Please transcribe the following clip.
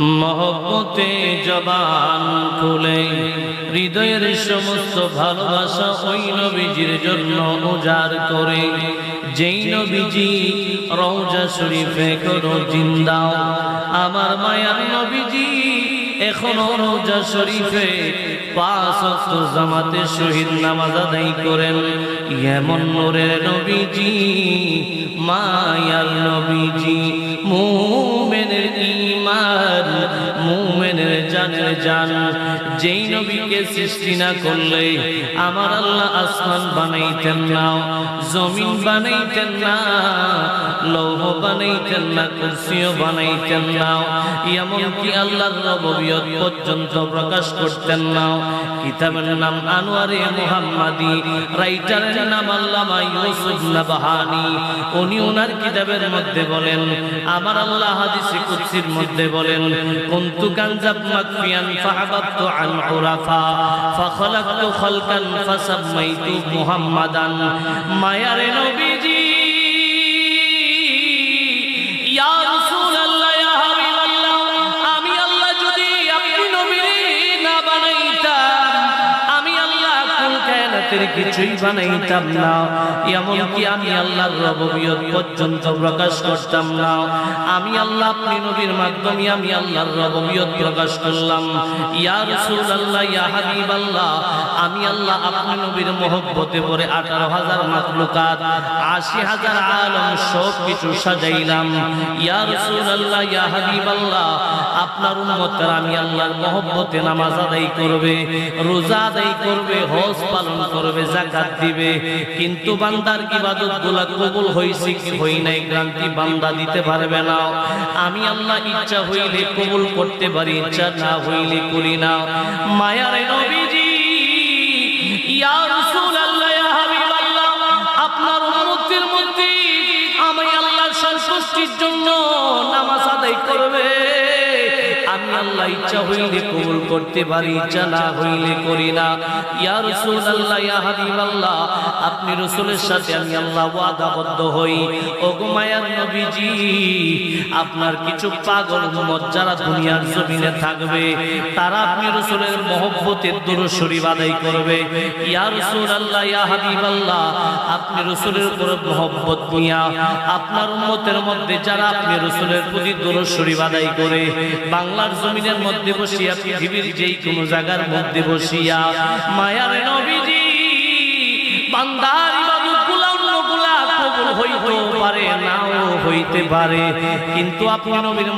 মহব্বতে জবান খুলে, হৃদয়ের সমস্ত ভালোবাসা ওই নবীজির জন্য উজাড় করে, যেই নবীজি রওজা শরীফে কোনো জিন্দাও আমার মায়ার নবীজি এখনও রওজা শরীফে পাঁচ জামাতে শহীদ নামাজ আদায় করেন। এমন নূরের নবীজি, মায়ার নবীজি জানের জান, যেই নবীকে সৃষ্টি না করলে আমার আল্লাহ আসমান বানাইতেন না, জমিন বানাইতেন না, লৌহ বানাইতেন না, কুরসিও বানাইতেন না, এমনকি আল্লাহর রববিয়ত পর্যন্ত প্রকাশ করতেন না। কিতাবের নাম আনোয়ারে মুহাম্মাদি, রাইটারের নাম আল্লামা ইউসুফ নাবাহানি, উনি ওনার কিতাবের মধ্যে বলেন, আমার আল্লাহ হাদিসে কুদসির মধ্যে বলেন, কুনতু কানজাব فعبدت عن عرفا فخلقت خلقا فسميت محمدا ما يرى نبي কায়নাতের কিছুই বানাইতাম না। এমনকি আমি আল্লাহর রববিয়ত পর্যন্ত প্রকাশ করতাম না। আমি আল্লাহ, আপনি নবীর মাধ্যমে আমি আল্লাহর রববিয়ত প্রকাশ করলাম। ইয়া রাসূলুল্লাহ, ইয়া হাবিবাল্লাহ আমি আল্লাহ আপনি নবীর মহব্বতে পরে আঠারো হাজার মাকলুকাত আশি হাজার আলম সব কিছু সাজাইলাম। আপনার উম্মতের আমি আল্লাহর মহব্বতে নামাজ আদায় করবে, রোজা আদায় করবে, হজ পালন করবে জাকাত দিবে। কিন্তু বান্দার ইবাদতগুলা কবুল হইছে কি হই নাই গ্রান্তি বান্দা দিতে পারবে না। আমি আল্লাহ ইচ্ছা হইলে কবুল করতে পারি, ইচ্ছা না হইলে করি না। মায়ার নবীজি সন্তুষ্টির জন্য নামাজ আদায় করবে। আমি আল্লাহ ইচ্ছা হইলে কবুল করতে পারি ইচ্ছা না হইলে করি না। ইয়া রাসূলুল্লাহ, ইয়া হাবিবাল্লাহ, আপনি রাসূলের সাথে আমি আল্লাহ ওয়াদাবদ্ধ হই। ও গো মায়ার নবীজি, আপনার কিছু পাগল উম্মত যারা দুনিয়ার জমিনে থাকবে, তারা আপনি রাসূলের মহব্বতের শরীফ আদায় করবে। ইয়া রাসূলুল্লাহ, ইয়া হাবিবাল্লাহ, আপনি রাসূলের উপর মহব্বত নিয়া আপনার উম্মতের মধ্যে যারা আপনি রাসূলের প্রতি শরীফ আদায় করে বাংলার জমিনের মধ্যে বসিয়া, পৃথিবীর যেই কোন জায়গার মধ্যে বসিয়া, মায়ার নবীজি, বান্দার হইতে পারে। কিন্তু আপনি নবীর